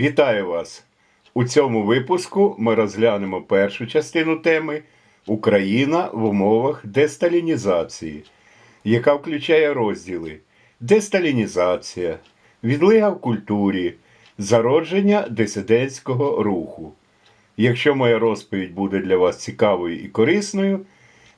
Вітаю вас! У цьому випуску ми розглянемо першу частину теми Україна в умовах десталінізації, яка включає розділи Десталінізація, відлига в культурі, зародження дисидентського руху. Якщо моя розповідь буде для вас цікавою і корисною,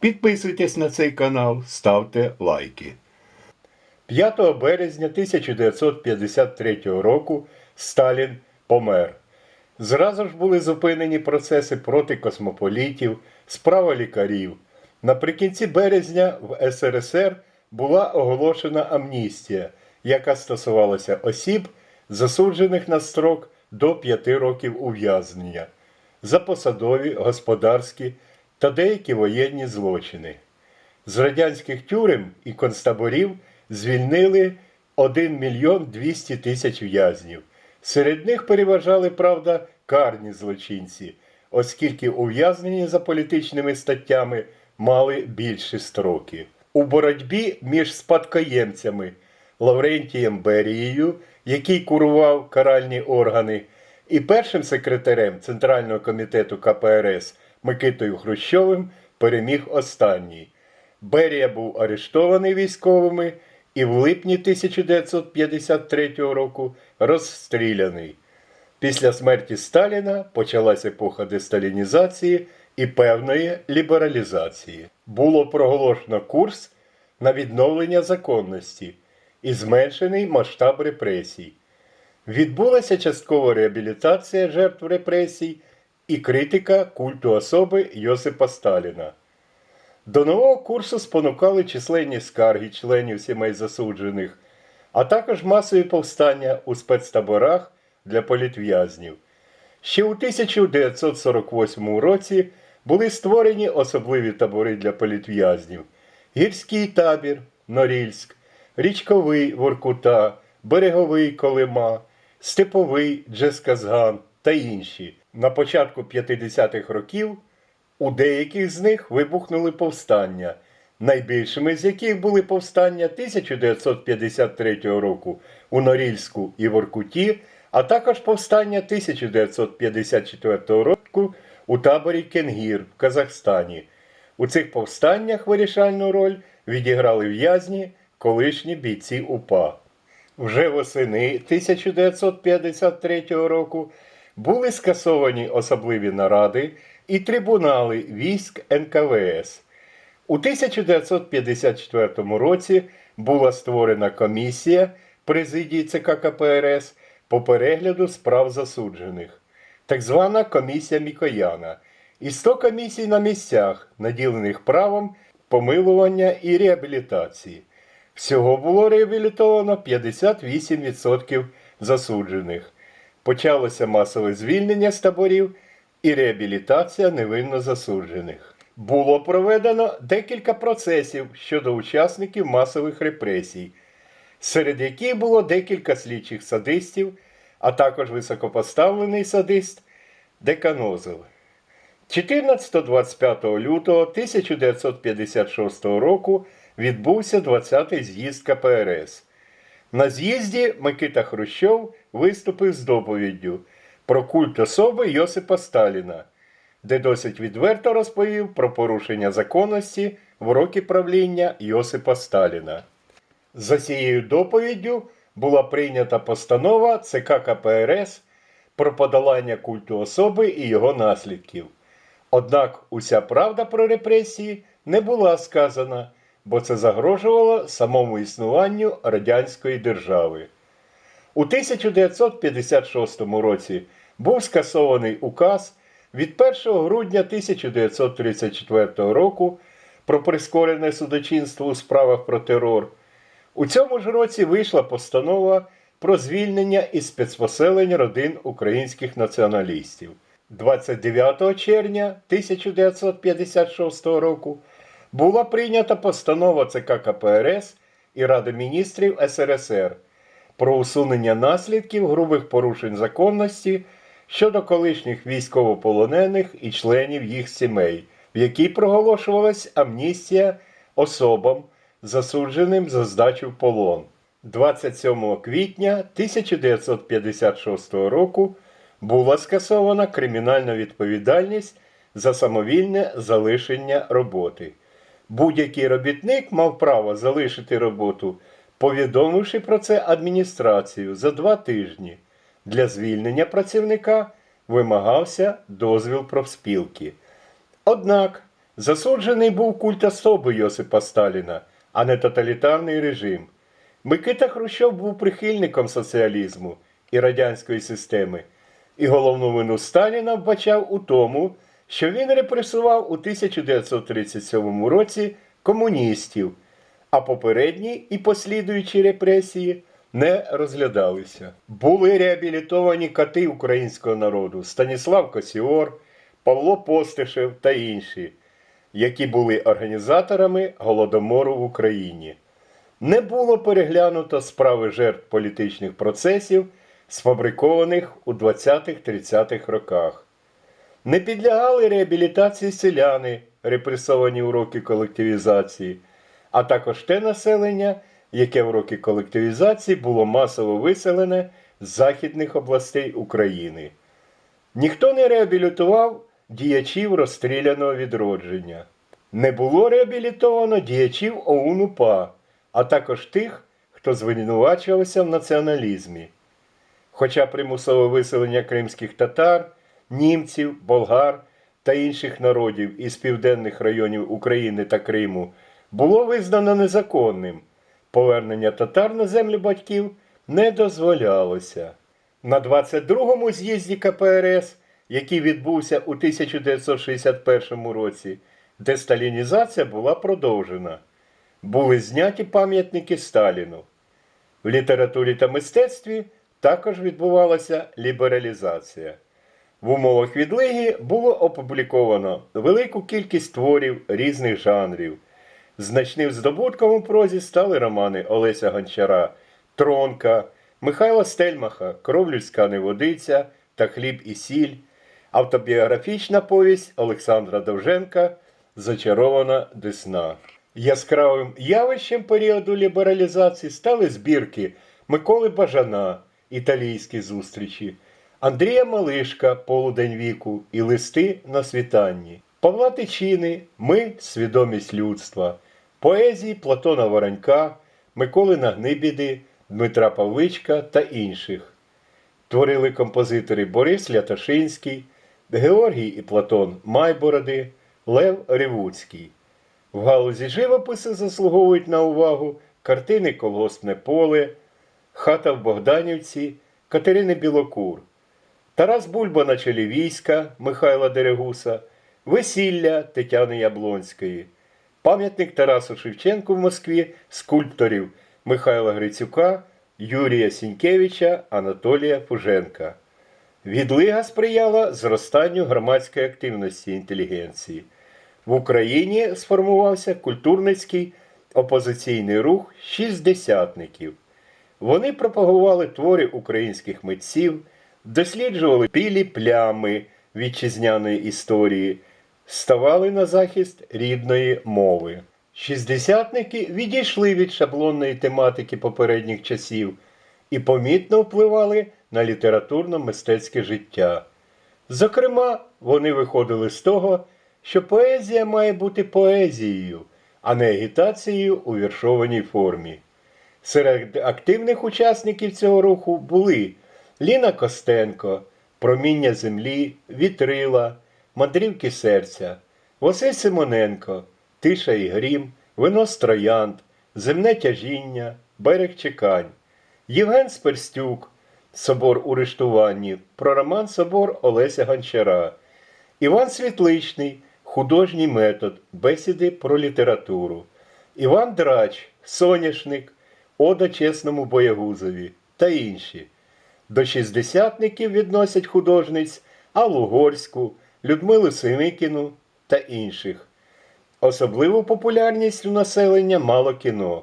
підписуйтесь на цей канал, ставте лайки. 5 березня 1953 року Сталін помер. Зразу ж були зупинені процеси проти космополітів, справа лікарів. Наприкінці березня в СРСР була оголошена амністія, яка стосувалася осіб, засуджених на строк до 5 років ув'язнення за посадові, господарські та деякі воєнні злочини. З радянських тюрем і концтаборів звільнили 1 мільйон 200 тисяч в'язнів. Серед них переважали, правда, карні злочинці, оскільки ув'язнені за політичними статтями мали більші строки. У боротьбі між спадкоємцями Лаврентієм Берією, який курував каральні органи, і першим секретарем Центрального комітету КПРС Микитою Хрущовим переміг останній. Берія був арештований військовими і в липні 1953 року розстріляний. Після смерті Сталіна почалась епоха десталінізації і певної лібералізації. Було проголошено курс на відновлення законності і зменшений масштаб репресій. Відбулася часткова реабілітація жертв репресій і критика культу особи Йосипа Сталіна. До нового курсу спонукали численні скарги членів сімей засуджених, а також масові повстання у спецтаборах для політв'язнів. Ще у 1948 році були створені особливі табори для політв'язнів: Гірський табір Норільськ, Річковий Воркута, Береговий Колима, Степовий Джесказган та інші. На початку 50-х років у деяких з них вибухнули повстання, найбільшими з яких були повстання 1953 року у Норільську і Воркуті, а також повстання 1954 року у таборі Кенгір в Казахстані. У цих повстаннях вирішальну роль відіграли в'язні колишні бійці УПА. Вже восени 1953 року були скасовані особливі наради і трибунали військ НКВС. У 1954 році була створена комісія президії ЦК КПРС по перегляду справ засуджених, так звана комісія Мікояна, і 100 комісій на місцях, наділених правом помилування і реабілітації. Всього було реабілітовано 58% засуджених. Почалося масове звільнення з таборів і реабілітація невинно засуджених. Було проведено декілька процесів щодо учасників масових репресій, серед яких було декілька слідчих садистів, а також високопоставлений садист Деканозов. 14-25 лютого 1956 року відбувся 20-й з'їзд КПРС. На з'їзді Микита Хрущов виступив з доповіддю про культ особи Йосипа Сталіна, де досить відверто розповів про порушення законності в роки правління Йосипа Сталіна. За цією доповіддю була прийнята постанова ЦК КПРС про подолання культу особи і його наслідків. Однак уся правда про репресії не була сказана, бо це загрожувало самому існуванню радянської держави. У 1956 році був скасований указ від 1 грудня 1934 року про прискорене судочинство у справах про терор. У цьому ж році вийшла постанова про звільнення із спецпоселень родин українських націоналістів. 29 червня 1956 року була прийнята постанова ЦК КПРС і Ради міністрів СРСР про усунення наслідків грубих порушень законності щодо колишніх військовополонених і членів їх сімей, в якій проголошувалась амністія особам, засудженим за здачу в полон. 27 квітня 1956 року була скасована кримінальна відповідальність за самовільне залишення роботи. Будь-який робітник мав право залишити роботу, повідомивши про це адміністрацію за два тижні. Для звільнення працівника вимагався дозвіл профспілки. Однак засуджений був культ особи Йосипа Сталіна, а не тоталітарний режим. Микита Хрущов був прихильником соціалізму і радянської системи, і головну вину Сталіна вбачав у тому, що він репресував у 1937 році комуністів, а попередні і послідуючі репресії не розглядалися. Були реабілітовані кати українського народу Станіслав Косіор, Павло Постишев та інші, які були організаторами Голодомору в Україні. Не було переглянуто справи жертв політичних процесів, сфабрикованих у 20-30-х роках. Не підлягали реабілітації селяни, репресовані у роки колективізації, а також те населення, яке в роки колективізації було масово виселене з західних областей України. Ніхто не реабілітував діячів розстріляного відродження. Не було реабілітовано діячів ОУН-УПА, а також тих, хто звинувачувався в націоналізмі. Хоча примусове виселення кримських татар, німців, болгар та інших народів із південних районів України та Криму було визнано незаконним, повернення татар на землю батьків не дозволялося. На 22-му з'їзді КПРС, який відбувся у 1961 році, десталінізація була продовжена. Були зняті пам'ятники Сталіну. В літературі та мистецтві також відбувалася лібералізація. В умовах відлиги було опубліковано велику кількість творів різних жанрів. Значним здобутком у прозі стали романи Олеся Гончара, Тронка, Михайла Стельмаха, Кров неводиця та Хліб і сіль, автобіографічна повість Олександра Довженка Зачарована Десна. Яскравим явищем періоду лібералізації стали збірки Миколи Бажана Італійські зустрічі, Андрія Малишка Полудень віку і листи на світанні, Павла Тичини Ми свідомість людства, поезії Платона Воронька, Миколи Нагнибіди, Дмитра Павличка та інших. Творили композитори Борис Лятошинський, Георгій і Платон Майбороди, Лев Ревуцький. В галузі живопису заслуговують на увагу картини Колгоспне поле, Хата в Богданівці Катерини Білокур, Тарас Бульба на чолі війська Михайла Дерегуса, Весілля Тетяни Яблонської, пам'ятник Тарасу Шевченку в Москві скульпторів Михайла Грицюка, Юрія Сінькевича, Анатолія Фуженка. Відлига сприяла зростанню громадської активності інтелігенції. В Україні сформувався культурницький опозиційний рух шістдесятників. Вони пропагували твори українських митців, досліджували білі плями вітчизняної історії, ставали на захист рідної мови. Шістдесятники відійшли від шаблонної тематики попередніх часів і помітно впливали на літературно-мистецьке життя. Зокрема, вони виходили з того, що поезія має бути поезією, а не агітацією у віршованій формі. Серед активних учасників цього руху були Ліна Костенко, Проміння землі, Вітрила, Мандрівки серця, Василь Симоненко, Тиша і Грім, Винос Троянд, Земне тяжіння, Берег Чекань, Євген Сперстюк, Собор у рештуванні, про роман Собор Олеся Гончара, Іван Світличний, Художній метод, бесіди про літературу, Іван Драч, Соняшник, Ода чесному боягузові та інші. До шістдесятників відносять художниць Аллу Горську, Людмилу Синикіну та інших. Особливу популярність у населення мало кіно.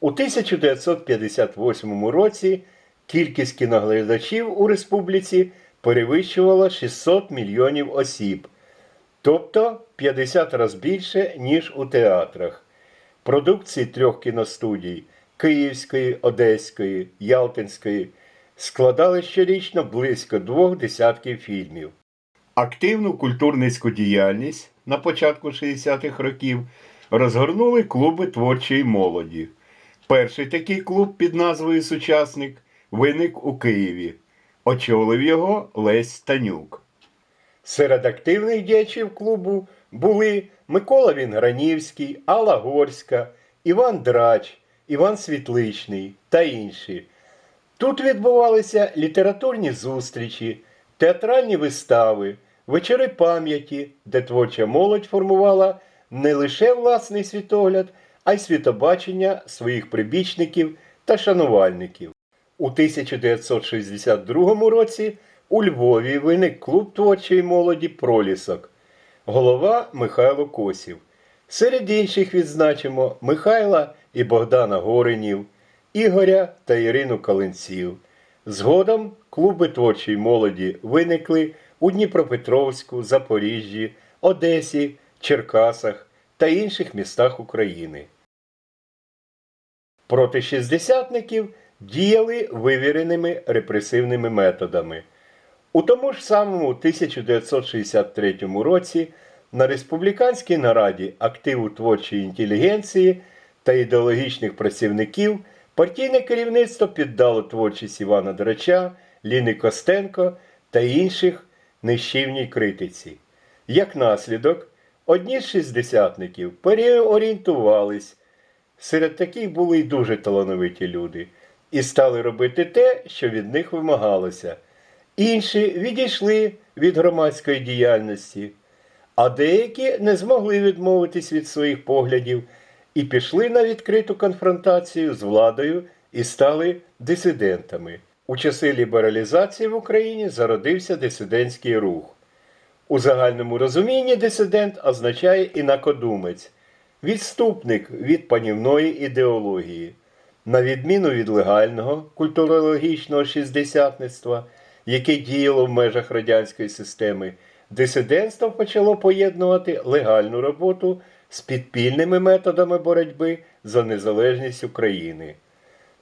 У 1958 році кількість кіноглядачів у республіці перевищувала 600 мільйонів осіб, тобто 50 разів більше, ніж у театрах. Продукції трьох кіностудій Київської, Одеської, Ялтинської складали щорічно близько двох десятків фільмів. Активну культурницьку діяльність на початку 60-х років розгорнули клуби творчої молоді. Перший такий клуб під назвою Сучасник виник у Києві. Очолив його Лесь Танюк. Серед активних діячів клубу були Микола Вінгранівський, Алла Горська, Іван Драч, Іван Світличний та інші. Тут відбувалися літературні зустрічі, театральні вистави, вечори пам'яті, де творча молодь формувала не лише власний світогляд, а й світобачення своїх прибічників та шанувальників. У 1962 році у Львові виник клуб творчої молоді Пролісок, голова Михайло Косів. Серед інших відзначимо Михайла і Богдана Горинів, Ігоря та Ірину Калинців. Згодом клуби творчої молоді виникли у Дніпропетровську, Запоріжжі, Одесі, Черкасах та інших містах України. Проти шістдесятників діяли вивіреними репресивними методами. У тому ж самому 1963 році на республіканській нараді активу творчої інтелігенції та ідеологічних працівників партійне керівництво піддало творчість Івана Драча, Ліни Костенко та інших нищівній критиці. Як наслідок, одні з шістдесятників переорієнтувались. Серед таких були й дуже талановиті люди і стали робити те, що від них вимагалося. Інші відійшли від громадської діяльності, а деякі не змогли відмовитись від своїх поглядів і пішли на відкриту конфронтацію з владою і стали дисидентами. У часи лібералізації в Україні зародився дисидентський рух. У загальному розумінні дисидент означає інакодумець, відступник від панівної ідеології. На відміну від легального культурологічного шістдесятництва, яке діяло в межах радянської системи, дисидентство почало поєднувати легальну роботу з підпільними методами боротьби за незалежність України.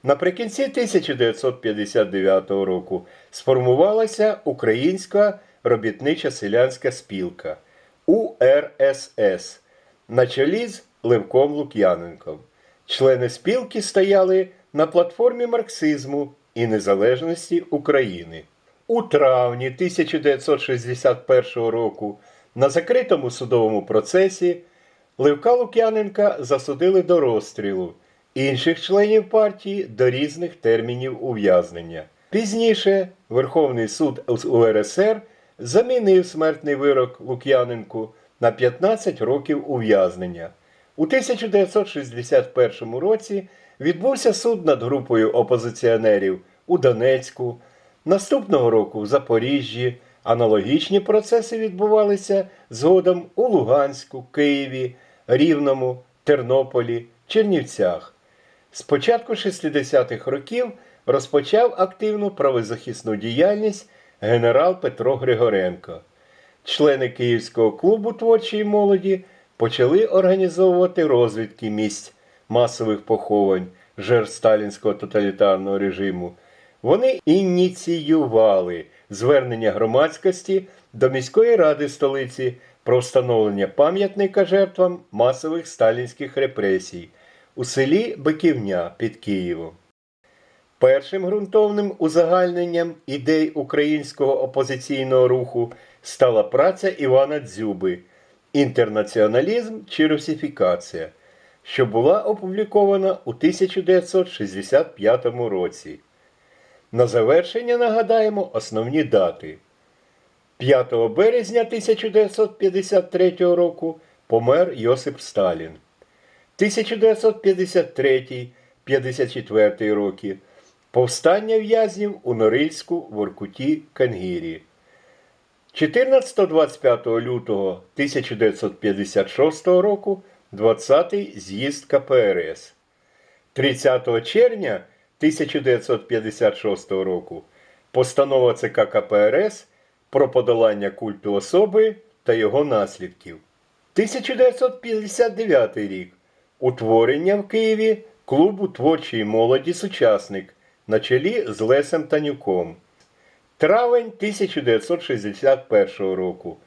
Наприкінці 1959 року сформувалася Українська робітнича селянська спілка УРСС на чолі з Левком Лук'яненком. Члени спілки стояли на платформі марксизму і незалежності України. У травні 1961 року на закритому судовому процесі Левка Лук'яненка засудили до розстрілу, інших членів партії до різних термінів ув'язнення. Пізніше Верховний суд УРСР замінив смертний вирок Лук'яненку на 15 років ув'язнення. У 1961 році відбувся суд над групою опозиціонерів у Донецьку. Наступного року в Запоріжжі аналогічні процеси відбувалися згодом у Луганську, Києві, Рівному, Тернополі, Чернівцях. З початку 60-х років розпочав активну правозахисну діяльність генерал Петро Григоренко. Члени Київського клубу творчої молоді почали організовувати розвідки місць масових поховань жертв сталінського тоталітарного режиму. Вони ініціювали звернення громадськості до міської ради столиці про встановлення пам'ятника жертвам масових сталінських репресій у селі Биківня під Києвом. Першим ґрунтовним узагальненням ідей українського опозиційного руху стала праця Івана Дзюби Інтернаціоналізм чи русифікація, що була опублікована у 1965 році. На завершення нагадаємо основні дати. 5 березня 1953 року помер Йосип Сталін. 1953-54 роки повстання в'язнів у Норильську, Воркуті, Кангірі. 14-25 лютого 1956 року 20-й з'їзд КПРС. 30 червня 1956 року постанова ЦК КПРС про подолання культу особи та його наслідків. 1959 рік утворення в Києві клубу творчої молоді Сучасник на чолі з Лесем Танюком. Травень 1961 року.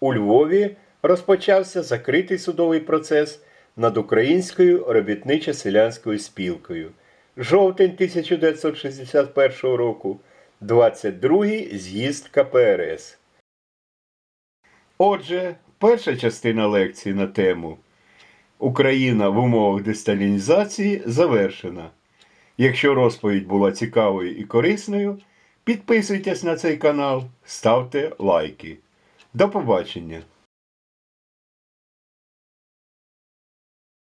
У Львові розпочався закритий судовий процес над Українською робітничо-селянською спілкою. Жовтень 1961 року. 22-й з'їзд КПРС. Отже, перша частина лекції на тему Україна в умовах десталінізації завершена. Якщо розповідь була цікавою і корисною, підписуйтесь на цей канал, ставте лайки. До побачення!